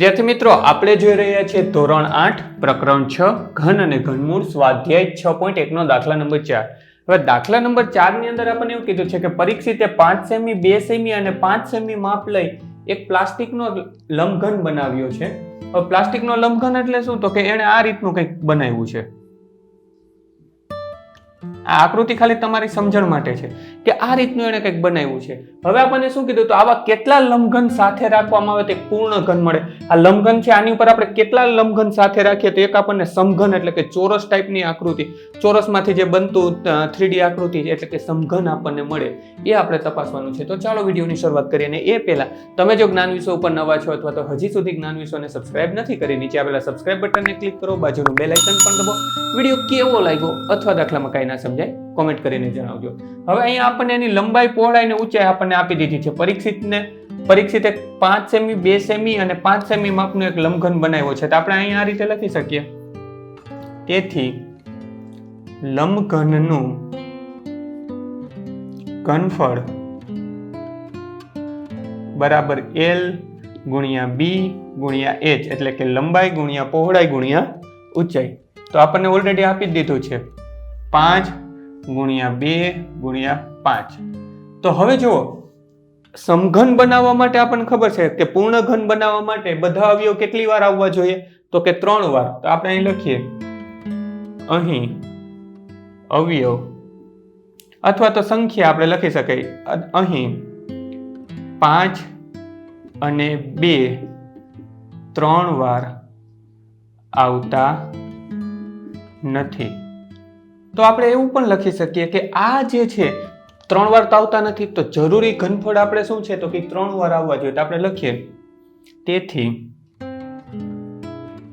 વિદ્યાર્થી મિત્રો, આપણે જોઈ રહ્યા છીએ ધોરણ આઠ, પ્રકરણ છ, ઘન અને ઘનમૂળ સ્વાધ્યાય છ પોઈન્ટ એકનો દાખલા નંબર ચાર. હવે દાખલા નંબર ચારની અંદર આપણને એવું કીધું છે કે પરીક્ષિતે પાંચ સેમી, બે સેમી અને પાંચ સેમી માપ લઈ એક પ્લાસ્ટિકનો લંબઘન બનાવ્યો છે. હવે પ્લાસ્ટિકનો લંબઘન એટલે શું? તો કે એણે આ રીતનું કંઈક બનાવ્યું છે. આ આકૃતિ ખાલી તમારી સમજણ માટે છે કે આ રીતનું એણે કંઈક બનાવ્યું છે. હવે આપણને શું કીધું તો આવા કેટલા લંબઘન સાથે રાખવામાં આવે તે પૂર્ણ ઘન મળે. આ લંબઘન છે, આની ઉપર આપણે કેટલા લંબઘન સાથે રાખીએ તો એક આપણને સમઘન એટલે કે ચોરસ ટાઈપની આકૃતિ. ચોરસમાંથી જે બનતું થ્રીડી આકૃતિ એટલે કે સમઘન આપણને મળે. એ આપણે તપાસવાનું છે. તો ચાલો વિડીયોની શરૂઆત કરીએ અને એ પહેલા તમે જો જ્ઞાન વિશ્વ ઉપર નવા છો અથવા તો હજી સુધી જ્ઞાન વિશ્વને સબસ્ક્રાઇબ નથી કરી, નીચે આવેલા સબસ્ક્રાઇબ બટનને ક્લિક કરો, બાજુનું બેલ આઇકન પણ દબાવો. વીડિયો કેવો લાગ્યો અથવા દાખલામાં કાંઈ ના સમજાય કોમેન્ટ કરીને જણાવજો. હવે અહીંયા આપણને એની લંબાઈ પહોળાઈ ને ઊંચાઈ આપણને આપી દીધી છે. પરીક્ષિતને, પરીક્ષિતે પાંચ સેમી, બે સેમી અને પાંચ સેમી માપનું એક લંબઘન બનાવ્યો છે. તો આપણે અહીંયા આ રીતે લખી શકીએ. તેથી, લંબઘનનું ઘનફળ બરાબર એલ ગુણ્યા બી ગુણ્યા એચ એટલે કે લંબાઈ ગુણ્યા પહોળાઈ ગુણ્યા ઊંચાઈ. તો આપણને ઓલરેડી આપી દીધું છે. પાંચ ગુણ્યા બે ગુણ્યા પાંચ. તો હવે જુઓ, સમઘન બનાવવા માટે આપણને ખબર છે કે પૂર્ણ ઘન બનાવવા માટે બધા અવયવ કેટલી વાર આવવા જોઈએ? તો કે ત્રણ વાર. તો આપણે અહીં લખીએ. અહીં અવયવ અથવા તો સંખ્યા આપણે લખી શકાય. અહીં પાંચ અને બે ત્રણ વાર આવતા નથી. તો આપણે એવું પણ લખી શકીએ કે આ જે છે, ત્રણ વાર તો આવતા નથી, તો જરૂરી ઘનફળ આપણે શું છે? તો કે ત્રણ વાર આવવા જોઈએ. તો આપણે લખીએ. તેથી,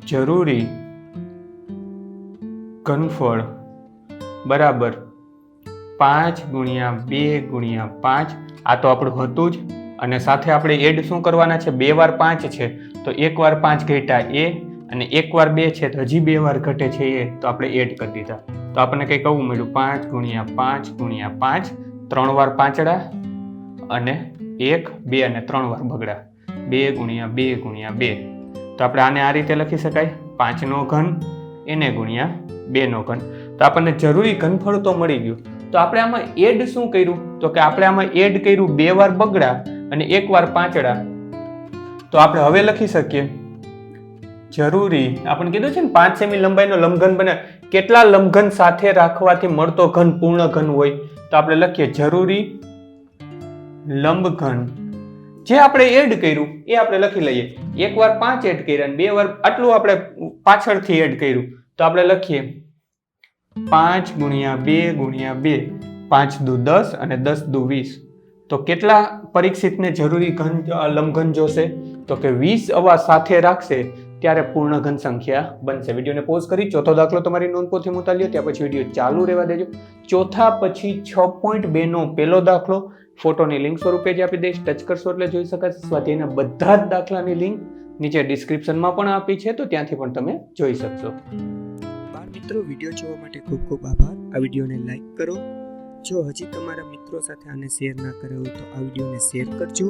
જરૂરી ઘનફળ બરાબર પાંચ ગુણ્યા બે ગુણ્યા પાંચ. આ તો આપણું હતું જ. અને સાથે આપણે એડ શું કરવાના છે? બે વાર પાંચ છે. તો એક વાર પાંચ ઘટ્યા એ અને એક વાર બે છે. તો હજી બે વાર ઘટે છે એ. તો આપણે એડ કરી દીધા. તો આપણને કંઈ કહું? મળ્યું પાંચ ગુણ્યા પાંચ ગુણ્યા પાંચ, ત્રણ વાર પાંચડા અને એક, બે અને ત્રણ વાર બગડા. બે ગુણ્યા બે ગુણ્યા બે. તો આપણે આને આ રીતે લખી શકાય? પાંચનો ઘન, એને ગુણ્યા બેનો ઘન. તો આપણને જરૂરી ઘનફળ તો મળી ગયું. તો આપણે આમાં એડ શું કર્યું? તો કે આપણે આમાં એડ કર્યું બે વાર બગડા અને એક વાર પાંચડા. તો આપણે હવે લખી શકીએ. જરૂરી. આપણે કીધું છે ને, પાંચ સેમી લંબાઈનો લંબઘન બને. કેટલા લંબઘન સાથે રાખવાથી મળતો ઘન, પૂર્ણ ઘન હોય? તો આપણે લખીએ, જરૂરી લંબઘન. જે આપણે એડ કર્યું, એ આપણે લખી લઈએ. એક વાર પાંચ એડ કર્યા બે વાર આટલું આપણે પાછળથી એડ કર્યું. તો આપણે લખીએ, પાંચ ગુણ્યા બે ગુણ્યા બે. પાંચ દુ દસ અને દસ દુ વીસ. તો કેટલા પરીક્ષિતને જરૂરી ઘન લંબઘન જોશે? તો કે વીસ અવા સાથે રાખશે. ત્યારે પૂર્ણ ઘન સંખ્યા બનશે. વિડીયોને પોઝ કરી ચોથો દાખલો તમારી નોંધપોથી મુતાલ્યો, ત્યાં પછી વીડિયો ચાલુ રહેવા દેજો. ચોથા પછી છ પોઈન્ટ બેનો પહેલો દાખલો, ફોટોની લિંક સ્વરૂપે જ આપી દઈશ. ટચ કરશો એટલે જોઈ શકાશે સ્વાધ્યાયના બધા જ દાખલાની લિંક નીચે ડિસ્ક્રિપ્શનમાં પણ આપી છે, તો ત્યાંથી પણ તમે જોઈ શકશો. મિત્રો, વીડિયો જોવા માટે ખૂબ ખૂબ આભાર. આ વિડીયોને લાઈક કરો. જો હજી તમારા મિત્રો સાથે આને શેર ના કર્યો હોય તો આ વિડીયોને શેર કરજો.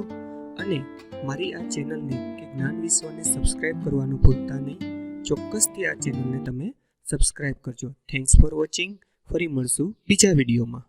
અને મારી આ ચેનલને કે જ્ઞાન વિશ્વને સબસ્ક્રાઇબ કરવાનું ભૂલતા નહીં, ચોક્કસથી આ ચેનલને તમે સબસ્ક્રાઇબ કરજો. થેન્ક્સ ફોર વોચિંગ ફરી મળશું બીજા વિડીયોમાં.